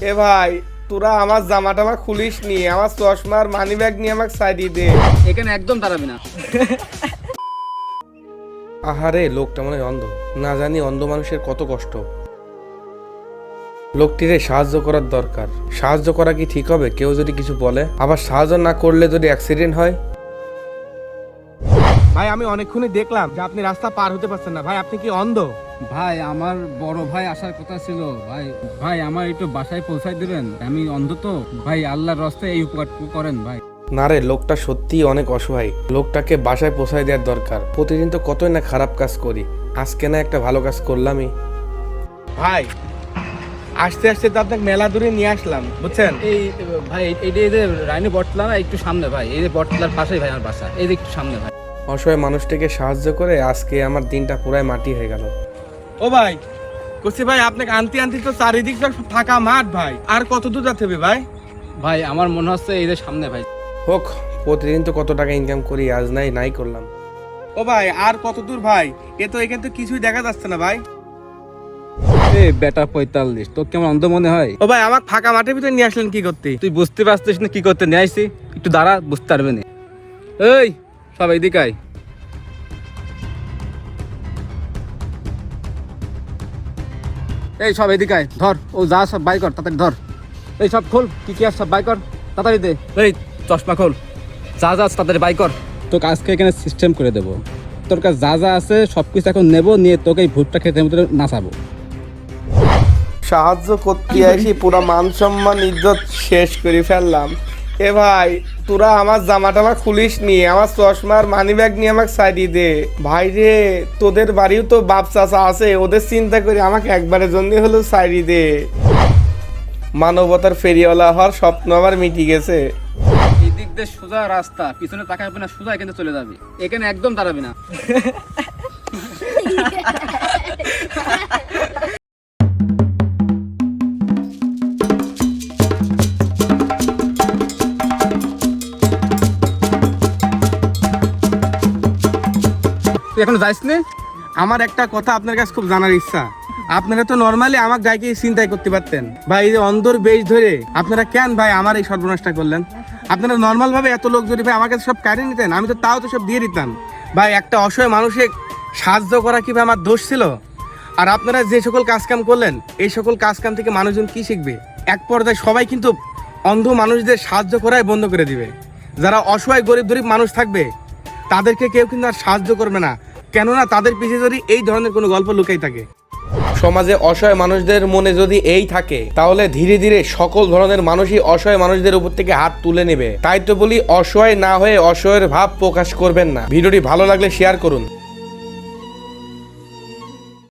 এ ভাই তোরা আমার জামা টামা খুলিস নি আমার চশমার মানি ব্যাগ নিয়ে আমাকে সাইডি দে। এখানে একদম দাঁড়াবি না। আহারে লোকটা মনে হয় অন্ধ। না জানি অন্ধ মানুষের কত কষ্ট। লোকটিরে সাহায্য করার দরকার। সাহায্য করা কি ঠিক হবে? কেউ যদি কিছু বলে। আবার সাহায্য না করলে যদি অ্যাক্সিডেন্ট হয়? ভাই আমি অনেকক্ষণই দেখলাম যে আপনি রাস্তা পার হতে পারছেন না। ভাই আপনি কি অন্ধ? ভাই আমার বড় ভাই আসার কথা ছিল। ভাই ভাই আমার একটু বাসায় পৌঁছায় দিবেন? আমি অন্ধ তো। ভাই আল্লাহর রাস্তায় এই উপকারটুকু করেন ভাই। না রে লোকটা সত্যিই অনেক অসহায়। লোকটাকে বাসায় পৌঁছায় দেওয়ার দরকার। প্রতিদিন তো কতই না খারাপ কাজ করি। আজকে না একটা ভালো কাজ করলামই। ভাই আস্তে আস্তে তো আপনাকে মেলা দূরে নিয়ে আসলাম বুঝছেন? এই ভাই এই যে এই যে রানী বটতলা না একটু সামনে ভাই। এই যে বটতলার পাশেই ভাই আমার বাসা। এই যে একটু সামনে ভাই। অসহায় মানুষটিকে সাহায্য করে আজকে আমার দিনটা পুরাই মাটি হয়ে গেল। ও ভাই কুসি ভাই আপনাকে আনতে আনতে তো চারিদিক সব ফাঁকা মাঠ ভাই। আর কত দূর যেতে হবে ভাই? ভাই আমার মনে হচ্ছে এই যে সামনে ভাই। হোক প্রতিদিন তো কত টাকা ইনকাম করি আজ নাই নাই করলাম। ও ভাই আর কত দূর ভাই? এ তো এখানে তো কিছুই দেখা যাচ্ছে না ভাই। এই বেটা পঁয়তাল্লিশ তোর কেমন অন্ধ মনে হয়? ও ভাই আমাকে ফাঁকা মাঠের ভিতরে নিয়ে আসলেন কি করতে? তুই বুঝতে পারছিস না কি করতে নিয়ে আসছি একটু দাঁড়া বুঝতে পারবে না। এই সব এইদিকে আয়। এই সব এদিকে আয়, ধর। ও যা সব বাই কর তাড়াতাড়ি ধর। এই সব খোল কি কি আর সব বাই কর তাড়াতাড়ি দে। এই চশমা খোল যা যা আছে তাড়াতাড়ি বাই কর। তোকে আজকে এখানে সিস্টেম করে দেবো। তোর কাছে যা যা আছে সব কিছু এখন নেব নিয়ে তোকে এই ভুট্টা খেতে মতো নাচাবো। সাহায্য করতে আসি পুরো মান সম্মান ইজ্জত শেষ করে ফেললাম। এ ভাই তোরা আমার জামা টামা খুলিস নি আমার চশমার মানি ব্যাগ নিয়ে আমাকে সাইডি দে। ভাই রে তোদের বাড়িও তো বাপ চাচা আছে ওদের চিন্তা করে আমাকে একবারের জন্য হলেও সাইডি দে। মানবতার ফেরিওয়ালা হওয়ার স্বপ্ন আমার মিটি গেছে। এই দিক দিয়ে সোজা রাস্তা পিছনে তাকাবি না সোজা এখানে চলে যাবি। এখানে একদম দাঁড়াবি না। তুই এখনও যাইস আমার একটা কথা আপনার কাছে খুব জানার ইচ্ছা। আপনারা তো নর্মালি আমার গাইকে চিন্তাই করতে পারতেন। ভাই, এই যে অন্ধর বেশ ধরে আপনারা কেন ভাই আমার এই সর্বনাশটা করলেন? আপনারা নর্মাল ভাবে এত লোক যদি ভাই আমার কাছে সব কাটে নিতেন, আমি তো তাও তো সব দিয়ে দিতাম। ভাই, একটা অসহায় মানুষের সাহায্য করা কি ভাই আমার দোষ ছিল? আর আপনারা যে সকল কাজকাম করলেন, এই সকল কাজকাম থেকে মানুষজন কি শিখবে? এক পর্যায়ে সবাই কিন্তু অন্ধ মানুষদের সাহায্য করাই বন্ধ করে দিবে। যারা অসহায়, গরিব গরিব মানুষ থাকবে তাদেরকে কেউ কিন্তু আর সাহায্য করবে না। কেননা তাদের পিছিয়ে যদি এই ধরনের কোনো গল্প লুকাই থাকে। সমাজে অসহায় মানুষদের মনে যদি এই থাকে, তাহলে ধীরে ধীরে সকল ধরনের মানুষই অসহায় মানুষদের উপর থেকে হাত তুলে নেবে। তাই তো বলি, অসহায় না হয়ে অসহায়ের ভাব প্রকাশ করবেন না। ভিডিওটি ভালো লাগলে শেয়ার করুন।